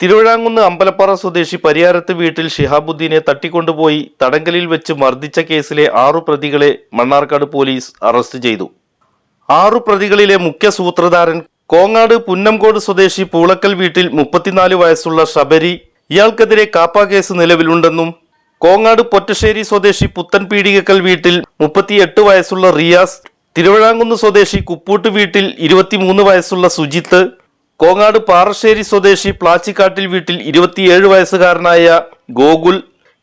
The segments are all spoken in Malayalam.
തിരുവിഴാങ്കുന്ന് അമ്പലപ്പാറ സ്വദേശി പരിയാരത്ത് വീട്ടിൽ ഷിഹാബുദ്ദീനെ തട്ടിക്കൊണ്ടുപോയി തടങ്കലിൽ വെച്ച് മർദ്ദിച്ച കേസിലെ ആറു പ്രതികളെ മണ്ണാർക്കാട് പോലീസ് അറസ്റ്റ് ചെയ്തു. ആറു പ്രതികളിലെ മുഖ്യ സൂത്രധാരൻ കോങ്ങാട് പുന്നംകോട് സ്വദേശി പൂളക്കൽ വീട്ടിൽ മുപ്പത്തിനാല് വയസ്സുള്ള ശബരി ഇയാൾക്കെതിരെ കാപ്പ കേസ് നിലവിലുണ്ടെന്നും കോങ്ങാട് പൊറ്റശ്ശേരി സ്വദേശി പുത്തൻ പീടികക്കൽ വീട്ടിൽ മുപ്പത്തിയെട്ട് വയസ്സുള്ള റിയാസ് തിരുവിഴാങ്കുന്ന് സ്വദേശി കുപ്പൂട്ട് വീട്ടിൽ ഇരുപത്തിമൂന്ന് വയസ്സുള്ള സുജിത്ത് കോങ്ങാട് പാറശ്ശേരി സ്വദേശി പ്ലാച്ചിക്കാട്ടിൽ വീട്ടിൽ ഇരുപത്തിയേഴ് വയസ്സുകാരനായ ഗോകുൽ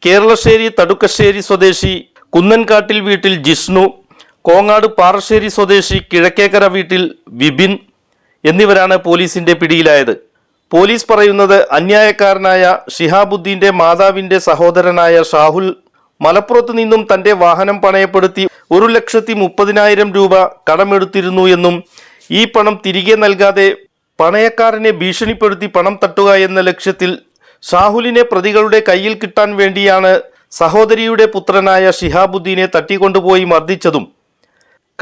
കേരളശ്ശേരി തടുക്കശ്ശേരി സ്വദേശി കുന്നൻകാട്ടിൽ വീട്ടിൽ ജിഷ്ണു കോങ്ങാട് പാറശ്ശേരി സ്വദേശി കിഴക്കേക്കര വീട്ടിൽ വിപിൻ എന്നിവരാണ് പോലീസിന്റെ പിടിയിലായത്. പോലീസ് പറയുന്നത് അന്യായക്കാരനായ ഷിഹാബുദ്ദീന്റെ മാതാവിന്റെ സഹോദരനായ ഷാഹുൽ മലപ്പുറത്ത് നിന്നും തന്റെ വാഹനം പണയപ്പെടുത്തി ഒരു ലക്ഷത്തി മുപ്പതിനായിരം രൂപ കടമെടുത്തിരുന്നു എന്നും ഈ പണം തിരികെ നൽകാതെ പണയക്കാരനെ ഭീഷണിപ്പെടുത്തി പണം തട്ടുക എന്ന ലക്ഷ്യത്തിൽ ഷാഹുലിനെ പ്രതികളുടെ കയ്യിൽ കിട്ടാൻ വേണ്ടിയാണ് സഹോദരിയുടെ പുത്രനായ ഷിഹാബുദ്ദീനെ തട്ടിക്കൊണ്ടുപോയി മർദ്ദിച്ചതും.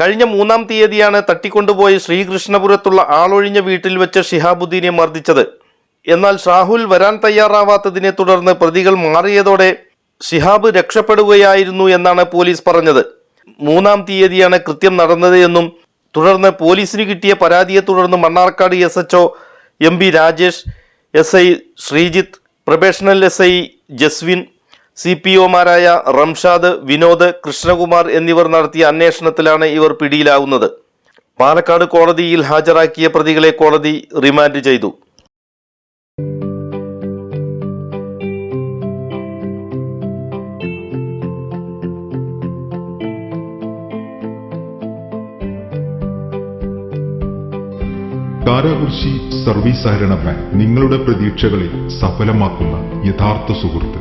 കഴിഞ്ഞ മൂന്നാം തീയതിയാണ് തട്ടിക്കൊണ്ടുപോയി ശ്രീകൃഷ്ണപുരത്തുള്ള ആളൊഴിഞ്ഞ വീട്ടിൽ വെച്ച് ഷിഹാബുദ്ദീനെ മർദ്ദിച്ചത്. എന്നാൽ ഷാഹുൽ വരാൻ തയ്യാറാവാത്തതിനെ തുടർന്ന് പ്രതികൾ മാറിയതോടെ ഷിഹാബ് രക്ഷപ്പെടുകയായിരുന്നു എന്നാണ് പോലീസ് പറഞ്ഞത്. മൂന്നാം തീയതിയാണ് കൃത്യം നടന്നത് എന്നും തുടർന്ന് പോലീസിന് കിട്ടിയ പരാതിയെ തുടർന്ന് Mannarkkad S H M B Rajesh S I Sreejith probational S I Jaswin C P ഒമാരായ Ramshad Vinod Krishnakumar എന്നിവർ നടത്തിയ അന്വേഷണത്തിലാണ് ഇവർ പിടിയിലാവുന്നത്. പാലക്കാട് കോടതിയിൽ ഹാജരാക്കിയ പ്രതികളെ കോടതി റിമാൻഡ് ചെയ്തു. കാരാകുർശി സർവീസ് സഹകരണ ബാങ്ക് നിങ്ങളുടെ പ്രതീക്ഷകളെ സഫലമാക്കുന്ന യഥാർത്ഥ സുഹൃത്ത്.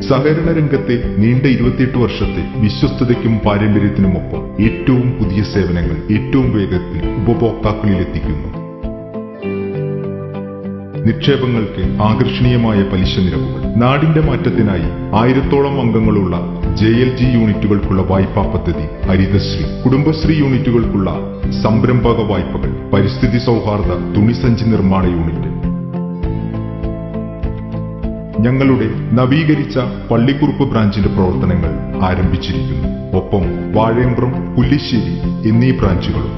സഹകരണ രംഗത്തെ നീണ്ട ഇരുപത്തിയെട്ട് വർഷത്തെ വിശ്വസ്തതയ്ക്കും പാരമ്പര്യത്തിനുമൊപ്പം ഏറ്റവും പുതിയ സേവനങ്ങൾ ഏറ്റവും വേഗത്തിൽ ഉപഭോക്താക്കളിൽ എത്തിക്കുന്നു നിക്ഷേപങ്ങൾക്ക് ആകർഷണീയമായ പലിശ നിരക്കുകൾ. നാടിന്റെ മാറ്റത്തിനായി ആയിരത്തോളം അംഗങ്ങളുള്ള ജെ എൽ ജി യൂണിറ്റുകൾക്കുള്ള വായ്പാ പദ്ധതി ഹരിതശ്രീ. കുടുംബശ്രീ യൂണിറ്റുകൾക്കുള്ള സംരംഭക വായ്പകൾ. പരിസ്ഥിതി സൗഹാർദ്ദ തുണിസഞ്ചി നിർമ്മാണ യൂണിറ്റ്. ഞങ്ങളുടെ നവീകരിച്ച പള്ളിക്കുറുപ്പ് ബ്രാഞ്ചിന്റെ പ്രവർത്തനങ്ങൾ ആരംഭിച്ചിരിക്കുന്നു. ഒപ്പം വാഴയമ്പ്രം പുല്ലിശ്ശേരി എന്നീ ബ്രാഞ്ചുകളും.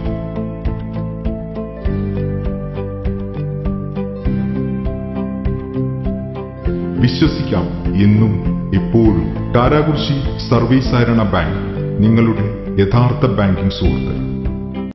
വിശ്വസിക്കാം എന്നും എപ്പോഴും കാരാകുർശി സർവീസ് സഹകരണ ബാങ്ക് നിങ്ങളുടെ യഥാർത്ഥ ബാങ്കിംഗ് സുഹൃത്ത്.